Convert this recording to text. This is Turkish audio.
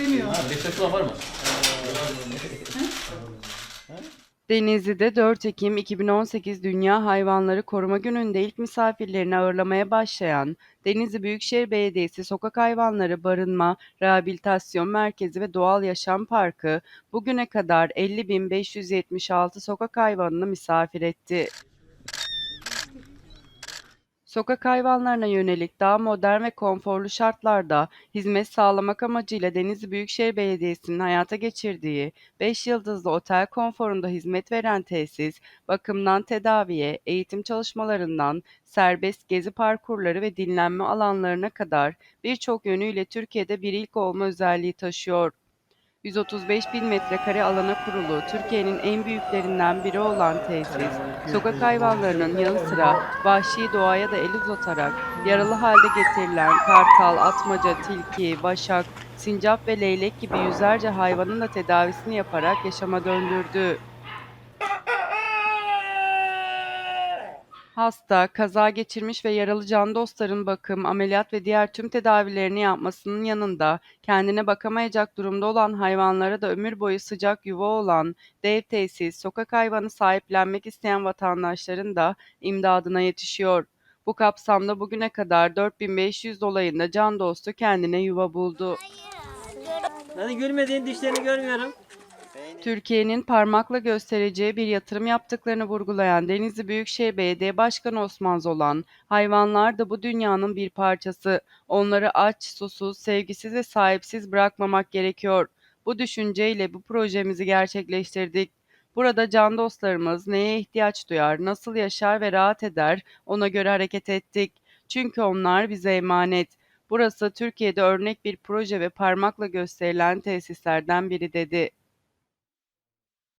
Beşiktaş'ta var mı? Denizli'de 4 Ekim 2018 Dünya Hayvanları Koruma Günü'nde ilk misafirlerini ağırlamaya başlayan Denizli Büyükşehir Belediyesi Sokak Hayvanları Barınma, Rehabilitasyon Merkezi ve Doğal Yaşam Parkı bugüne kadar 50.576 sokak hayvanını misafir etti. Sokak hayvanlarına yönelik daha modern ve konforlu şartlarda hizmet sağlamak amacıyla Denizli Büyükşehir Belediyesi'nin hayata geçirdiği 5 yıldızlı otel konforunda hizmet veren tesis, bakımdan tedaviye, eğitim çalışmalarından serbest gezi parkurları ve dinlenme alanlarına kadar birçok yönüyle Türkiye'de bir ilk olma özelliği taşıyor. 135 bin metrekare alana kurulu Türkiye'nin en büyüklerinden biri olan tesis, sokak hayvanlarının yanı sıra vahşi doğaya da el uzatarak yaralı halde getirilen kartal, atmaca, tilki, vaşak, sincap ve leylek gibi yüzlerce hayvanın da tedavisini yaparak yaşama döndürdü. Hasta, kaza geçirmiş ve yaralı can dostların bakım, ameliyat ve diğer tüm tedavilerini yapmasının yanında kendine bakamayacak durumda olan hayvanlara da ömür boyu sıcak yuva olan dev tesis, sokak hayvanı sahiplenmek isteyen vatandaşların da imdadına yetişiyor. Bu kapsamda bugüne kadar 4500 dolayında can dostu kendine yuva buldu. Hadi gülmediğin dişlerini görmüyorum. Türkiye'nin parmakla göstereceği bir yatırım yaptıklarını vurgulayan Denizli Büyükşehir Belediye Başkanı Osman Zolan, hayvanlar da bu dünyanın bir parçası. Onları aç, susuz, sevgisiz ve sahipsiz bırakmamak gerekiyor. Bu düşünceyle bu projemizi gerçekleştirdik. Burada can dostlarımız neye ihtiyaç duyar, nasıl yaşar ve rahat eder ona göre hareket ettik. Çünkü onlar bize emanet. Burası Türkiye'de örnek bir proje ve parmakla gösterilen tesislerden biri dedi.